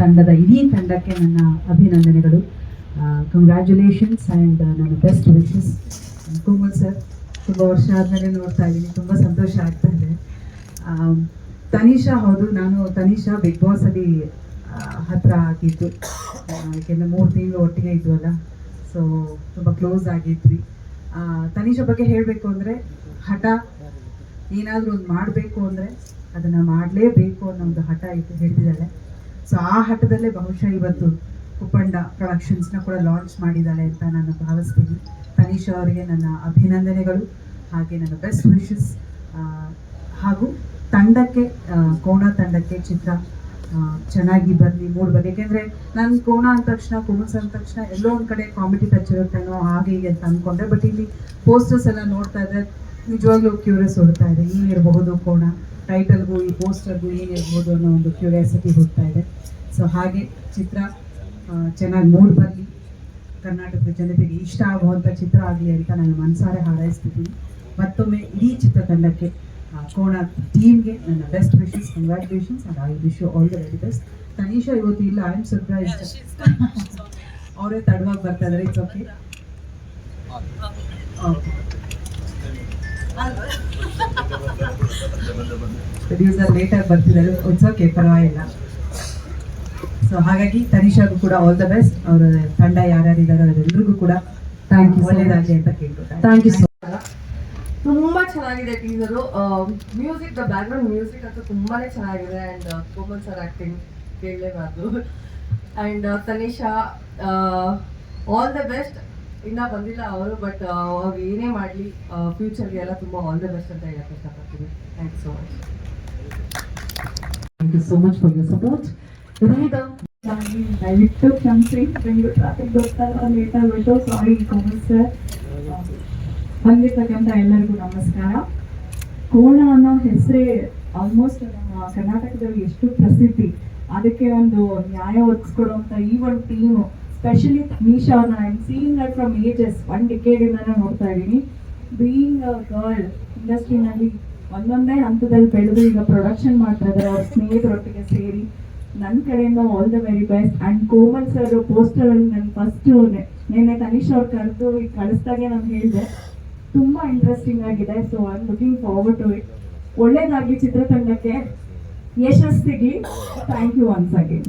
ತಂಡದ, ಇಡೀ ತಂಡಕ್ಕೆ ನನ್ನ ಅಭಿನಂದನೆಗಳು. ಕಂಗ್ರ್ಯಾಚುಲೇಷನ್ಸ್ ಆ್ಯಂಡ್ ನನ್ನ ಬೆಸ್ಟ್ ವಿಶಸ್ ಕುಮಲ್ ಸರ್ ತುಂಬ ವರ್ಷ ಆದಮೇಲೆ ನೋಡ್ತಾ ಇದ್ದೀನಿ, ತುಂಬ ಸಂತೋಷ ಆಗ್ತಾ ಇದೆ. ತನಿಷಾ ಹೌದು, ನಾನು ತನಿಷಾ ಬಿಗ್ ಬಾಸಲ್ಲಿ ಹತ್ತಿರ ಆಗಿದ್ದು. ಯಾಕೆಂದರೆ ಮೂರು ತಿಂಗಳು ಒಟ್ಟಿಗೆ ಇದ್ವಲ್ಲ ಸೊ ತುಂಬ ಕ್ಲೋಸ್ ಆಗಿದ್ವಿ. ತನಿಷಾ ಬಗ್ಗೆ ಹೇಳಬೇಕು ಅಂದರೆ, ಹಠ, ಏನಾದರೂ ಒಂದು ಮಾಡಬೇಕು ಅಂದರೆ, ಅದನ್ನು ಮಾಡಲೇಬೇಕು ಅನ್ನೋ ಒಂದು ಹಠ ಇತ್ತು ಹಿಡಿದಿದ್ದಾಳೆ ಸೊ ಆ ಹಠದಲ್ಲೇ ಬಹುಶಃ ಇವತ್ತು ಕುಪ್ಪಂಡ ಪ್ರೊಡಕ್ಷನ್ಸ್ನ ಕೂಡ ಲಾಂಚ್ ಮಾಡಿದ್ದಾಳೆ ಅಂತ ನಾನು ಭಾವಿಸ್ತೀನಿ. ತನಿಷಾ ಅವರಿಗೆ ನನ್ನ ಅಭಿನಂದನೆಗಳು, ಹಾಗೆ ನನ್ನ ಬೆಸ್ಟ್ ವಿಶಸ್ ಹಾಗೂ ತಂಡಕ್ಕೆ ಕೋಣ ತಂಡಕ್ಕೆ ಚಿತ್ರ ಚೆನ್ನಾಗಿ ಬರಲಿ ಮೂಡ್ ಬರಲಿ ಯಾಕೆಂದರೆ ನಾನು ಕೋಣ ಅಂದ ತಕ್ಷಣ, ಕುಮಸ್ ಅಂದ ತಕ್ಷಣ ಎಲ್ಲೋ ಒಂದು ಕಡೆ ಕಾಮಿಡಿ ಟಚ್ ಇರುತ್ತೇನೋ ಹಾಗೆ ಹೀಗೆ ಅಂತ ಅಂದ್ಕೊಂಡೆ ಬಟ್ ಇಲ್ಲಿ ಪೋಸ್ಟರ್ಸ್ ಎಲ್ಲ ನೋಡ್ತಾ ಇದ್ರೆ ನಿಜವಾಗ್ಲೂ ಕ್ಯೂರಿಯಸ್ ಹುಡ್ತಾ ಇದೆ. ಏನಿರಬಹುದು ಕೋಣ ಟೈಟಲ್ಗೂ ಈ ಪೋಸ್ಟರ್ಗೂ ಏನಿರ್ಬೋದು ಅನ್ನೋ ಒಂದು ಕ್ಯೂರಿಯಾಸಿಟಿ ಹುಡ್ತಾ ಇದೆ. ಸೊ ಹಾಗೆ ಚಿತ್ರ ಚೆನ್ನಾಗಿ ಮೂಡ್ ಬರಲಿ. ಕರ್ನಾಟಕದ ಜನತೆಗೆ ಇಷ್ಟ ಆಗುವಂಥ ಚಿತ್ರ ಆಗಲಿ ಅಂತ ನಾನು ಮನಸಾರೆ ಹಾರೈಸ್ತಿದ್ದೀನಿ. ಮತ್ತೊಮ್ಮೆ ಇಡೀ ಚಿತ್ರತಂಡಕ್ಕೆ ಕೋಣ ಟೀಮ್ಗೆ ನನ್ನ best wishes congratulations and I wish you all the very best Tanisha ಇವತ್ತು ಇಲ್ಲ ಐ ಆಮ್ ಸರ್ಪ್ರೈಸ್ ಅವರೇ ತಡವಾಗಿ ಬರ್ತಾ ಇದ್ದಾರೆ it's okay okay producer later ಬರ್ತಿದ್ದಾರೆ. ಇಟ್ಸ್ ಓಕೆ ಪರವಾಗಿಲ್ಲ ಸೊ ಹಾಗಾಗಿ ತನಿಷಾಗೂ ಕೂಡ ಆಲ್ ದ ಬೆಸ್ಟ್ ಅವರ ತಂಡ ಯಾರ್ಯಾರಿದ್ದಾರೆ ಅವರೆಲ್ಲರಿಗೂ ಕೂಡ ಥ್ಯಾಂಕ್ ಯು ಒಳ್ಳೇದಾಗಲಿ ಅಂತ ಕೇಳ್ಕೊತಾರೆ ಥ್ಯಾಂಕ್ ಯು ತುಂಬಾ ಚೆನ್ನಾಗಿದೆ teaser music the background music ಅಂತೂ ತುಂಬಾನೇ ಚೆನ್ನಾಗಿದೆ and Komal sir acting ಕೇಳಲೇಬಾರ್ದು. And Tanisha all the best ಇನ್ನ ಬಂದಿಲ್ಲ ಅವರು ಬಟ್ ಅವ್ರು ಏನೇ ಮಾಡಲಿ ಫ್ಯೂಚರ್ಗೆ ಎಲ್ಲ ತುಂಬಾ ಆಲ್ ದ ಬೆಸ್ಟ್ ಅಂತ ಹೇಳಕ್ ಇಷ್ಟಪಡ್ತೀನಿ. Thank you so much thank you so much for your support ಇದೀಗ ದಯವಿಟ್ಟು ಕ್ಷಮಿಸಿ ಬೆಂಗಳೂರು ಟ್ರಾಫಿಕ್ ಗೊತ್ತಲ್ಲ ಲೇಟ್ ಆಗ್ಬಿಟ್ಟು ಸಾರಿ ಕೋಮಲ್ ಸರ್ ಬಂದಿರ್ತಕ್ಕಂಥ ಎಲ್ಲರಿಗೂ ನಮಸ್ಕಾರ. ಕೋಣ ಅನ್ನೋ ಹೆಸರೇ ಆಲ್ಮೋಸ್ಟ್ ನಮ್ಮ ಕರ್ನಾಟಕದಲ್ಲಿ ಎಷ್ಟು ಪ್ರಸಿದ್ಧಿ. ಅದಕ್ಕೆ ಒಂದು ನ್ಯಾಯ ಒದಗಿಸ್ಕೊಡುವಂಥ ಈ ಒಂದು ಟೀಮು ಸ್ಪೆಷಲಿ ಮೀಶಾ ಅವ್ರನ್ನ I am seeing that from ages one ಡಿಕೇಡಿಂದನೇ ನೋಡ್ತಾ ಇದ್ದೀನಿ. ಬೀಯಿಂಗ್ ಅ ಗರ್ಲ್ ಇಂಡಸ್ಟ್ರಿನಲ್ಲಿ ಒಂದೊಂದೇ ಹಂತದಲ್ಲಿ ಬೆಳೆದು ಈಗ ಪ್ರೊಡಕ್ಷನ್ ಮಾಡ್ತಾ ಇದ್ದಾರೆ, ಅವ್ರ ಸ್ನೇಹಿತರೊಟ್ಟಿಗೆ ಸೇರಿ. ನನ್ನ ಕಡೆಯಿಂದ all the very best and Komal sir poster ಅಲ್ಲಿ ನಾನು ಫಸ್ಟು ನಿನ್ನೆ ತನಿಷ್ ಅವ್ರು ಕರೆದು ಈಗ ಕಳಿಸ್ದಾಗೆ ನಾನು ಹೇಳಿದೆ. ತುಂಬ ಇಂಟ್ರೆಸ್ಟಿಂಗ್ ಆಗಿದೆ so I am looking forward to it ಒಳ್ಳೇದಾಗಿ ಚಿತ್ರತಂಡಕ್ಕೆ. ಯಶಸ್ಸು ಸಿಗಲಿ ಥ್ಯಾಂಕ್ ಯು ಒನ್ಸ್ ಅಗೇನ್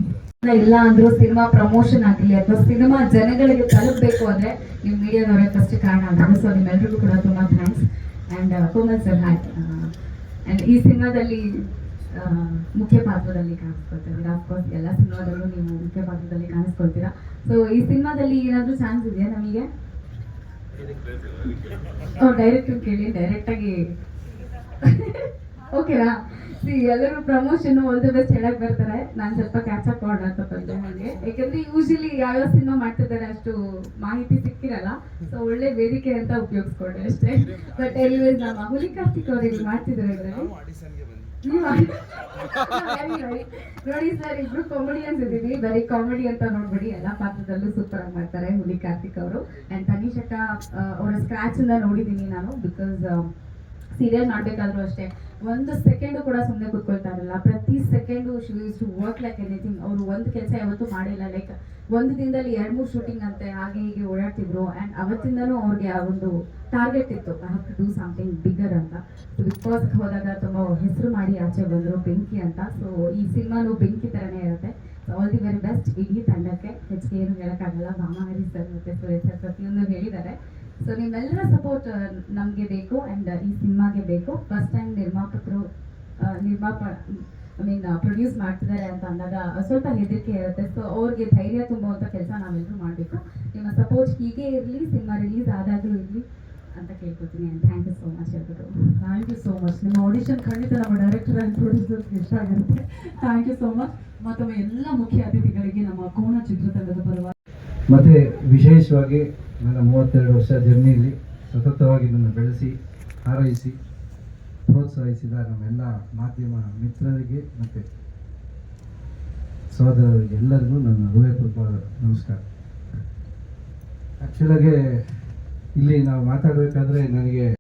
ಇಲ್ಲ ಅಂದ್ರೂ ಸಿನಿಮಾ ಪ್ರಮೋಷನ್ ಆಗಲಿ ಅಥವಾ ಸಿನಿಮಾ ಜನಗಳಿಗೆ ತಲುಪಬೇಕು ಅಂದ್ರೆ ನೀವು ಮೀಡಿಯಾದವರೇ ಫಸ್ಟ್ ಕಾರಣ ಆಗಲಿ ಸೊ ನಿಮ್ಮೆಲ್ರಿಗೂ ಕೂಡ ತುಂಬಾ thanks and Komal sir hi and ಈ ಸಿನಿಮಾದಲ್ಲಿ ಮುಖ್ಯ ಪಾತ್ರದಲ್ಲಿ ಕಾಣಿಸ್ಕೊಳ್ತಿದ್ದೀರಾ ಅಫ್ಕೋರ್ಸ್ ಎಲ್ಲ ಸಿನಿಮಾದಲ್ಲೂ ನೀವು ಮುಖ್ಯ ಪಾತ್ರದಲ್ಲಿ ಕಾಣಿಸ್ಕೊಳ್ತೀರಾ. ಸೊ ಈ ಸಿನಿಮಾದಲ್ಲಿ ಏನಾದರೂ ಚಾನ್ಸ್ ಇದೆಯಾ ನಮಗೆ? ಡೈರೆಕ್ಟ್ ಕೇಳಿ. ಡೈರೆಕ್ಟಾಗಿ ಓಕೆನಾ ಸಿ ಎಲ್ಲರೂ ಪ್ರಮೋಷನ್ ಆಲ್ ದಿ ಬೆಸ್ಟ್ ಹೇಳಕ್ ಬರ್ತಾರೆ. ನಾನು ಸ್ವಲ್ಪ ಕ್ಯಾಚ್ ಅಪ್ ಮಾಡೋಣ ಅಂತ ಬಂದೆ ಹಾಗೆ. ಯಾಕಂದ್ರೆ ಯೂಶಲಿ ಯಾವ ಸಿನಿಮಾ ಮಾಡ್ತಿದ್ದಾರೆ ಅಷ್ಟು ಮಾಹಿತಿ ಸಿಕ್ಕಿರಲ್ಲ. ಸೊ ಒಳ್ಳೆ ವೇದಿಕೆ ಅಂತ ಉಪಯೋಗಿಸ್ಕೊಂಡೆ ಅಷ್ಟೇ. ಬಟ್ ಎನಿವೇಸ್ ನಮ್ಮ ಹುಲಿ ಕಾರ್ತಿಕ್ ಮಾಡ್ತಿದ್ದಾರೆ ನೀವು Very, very. ನೋಡಿ ಸರ್ ಇಬ್ರು ಕಾಮಿಡಿಯನ್ಸ್ ಇದೀವಿ ಬರೀ ಕಾಮಿಡಿ ಅಂತ ನೋಡ್ಬಿಡಿ. ಎಲ್ಲ ಪಾತ್ರದಲ್ಲೂ ಸೂಪರ್ ಆಗಿ ಮಾಡ್ತಾರೆ ಹುಲಿ ಕಾರ್ತಿಕ್ ಅವರು. ಅಂಡ್ ತನಿಷಕ್ಕ ಅವರ ಸ್ಕ್ರಾಚ್ ಇಂದ ನೋಡಿದೀನಿ ನಾನು ಬಿಕಾಸ್ ಸೀರಿಯಲ್ ಮಾಡಬೇಕಾದ್ರೂ ಅಷ್ಟೇ, ಒಂದು ಸೆಕೆಂಡು ಕೂಡ ಸುಮ್ಮನೆ ಕೂತ್ಕೊಳ್ತಾ ಇರಲ್ಲ ಪ್ರತಿ second she to work like anything ಅವರು ಒಂದು ಕೆಲಸ ಯಾವತ್ತೂ ಮಾಡಿಲ್ಲ ಲೈಕ್ ಒಂದು ದಿನದಲ್ಲಿ ಎರಡು ಮೂರು ಶೂಟಿಂಗ್ ಅಂತೆ, ಹಾಗೆ ಹೀಗೆ ಓಡಾಡ್ತಿದ್ರು. ಆ್ಯಂಡ್ ಅವತ್ತಿಂದನೂ ಅವ್ರಿಗೆ ಆ ಒಂದು ಟಾರ್ಗೆಟ್ ಇತ್ತು I have to do something bigger ಅಂತ. ಬಿಗ್ ಬಾಸ್ಗೆ ಹೋದಾಗ ತುಂಬ ಹೆಸರು ಮಾಡಿ ಆಚೆ ಬಂದರು, ಬೆಂಕಿ ಅಂತ. ಸೊ ಈ ಸಿನಿಮಾನು ಬೆಂಕಿ ಥರನೇ ಇರುತ್ತೆ. ಆಲ್ ದಿ ವೆರಿ ಬೆಸ್ಟ್ ಇಡೀ ತಂಡಕ್ಕೆ. ಹೆಚ್ಚಿಗೆ ಏನು ಹೇಳೋಕ್ಕಾಗಲ್ಲ. ಭಾಮಾಹರಿ ಸರ್ ಮತ್ತು ಸುರೇಶ್ ಸರ್ ಪ್ರತಿಯೊಂದು ಹೇಳಿದ್ದಾರೆ. ಸೊ ನಿಮ್ಮೆಲ್ಲರ ಸಪೋರ್ಟ್ ನಮಗೆ ಬೇಕು ಆ್ಯಂಡ್ ಈ ಸಿನಿಮಾಗೆ ಬೇಕು. ಫಸ್ಟ್ ಟೈಮ್ ನಿರ್ಮಾಪಕರು ನಿರ್ಮಾಪ ಐ ಮೀನ್ ಪ್ರೊಡ್ಯೂಸ್ ಮಾಡ್ತಿದ್ದಾರೆ ಅಂತ ಅಂದಾಗ ಸ್ವಲ್ಪ ಹೆದರಿಕೆ ಇರುತ್ತೆ. ಸೊ ಅವ್ರಿಗೆ ಧೈರ್ಯ ತುಂಬುವಂಥ ಕೆಲಸ ನಾವೆಲ್ಲರೂ ಮಾಡಬೇಕು. ನಿಮ್ಮ ಸಪೋರ್ಟ್ ಹೀಗೆ ಇರಲಿ ಸಿನಿಮಾ ರಿಲೀಸ್ ಆದಾಗಲೂ ಇರಲಿ ಅಂತ ಕೇಳ್ಕೊತೀನಿ and thank you so much ಎಲ್ಲರೂ ಥ್ಯಾಂಕ್ ಯು ಸೋ ಮಚ್ ನಿಮ್ಮ ಆಡಿಷನ್ ಖಂಡಿತ ನಮ್ಮ ಡೈರೆಕ್ಟರ್ ಆ್ಯಂಡ್ ಪ್ರೊಡ್ಯೂಸರ್ಸ್ಗೆ ಇಷ್ಟ ಆಗಿರುತ್ತೆ. ಥ್ಯಾಂಕ್ ಯು ಸೋ ಮಚ್ ಮತ್ತೊಮ್ಮೆ ಎಲ್ಲ ಮುಖ್ಯ ಅತಿಥಿಗಳಿಗೆ ನಮ್ಮ ಕೋಣ ಚಿತ್ರತಂಡದ ಪರವಾಗಿ. ಮತ್ತೆ ವಿಶೇಷವಾಗಿ ನನ್ನ ಮೂವತ್ತೆರಡು ವರ್ಷ ಜರ್ನಿಯಲ್ಲಿ ಸತತವಾಗಿ ನನ್ನ ಬೆಳೆಸಿ, ಹಾರೈಸಿ, ಪ್ರೋತ್ಸಾಹಿಸಿದ ನಮ್ಮೆಲ್ಲ ಮಾಧ್ಯಮ ಮಿತ್ರರಿಗೆ ಮತ್ತು ಸಹೋದರರಿಗೆ ಎಲ್ಲರಿಗೂ ನನ್ನ ಹೃದಯಪೂರ್ವ ನಮಸ್ಕಾರ. ಆ್ಯಕ್ಚುಲಾಗೆ ಇಲ್ಲಿ ನಾವು ಮಾತಾಡಬೇಕಾದ್ರೆ ನನಗೆ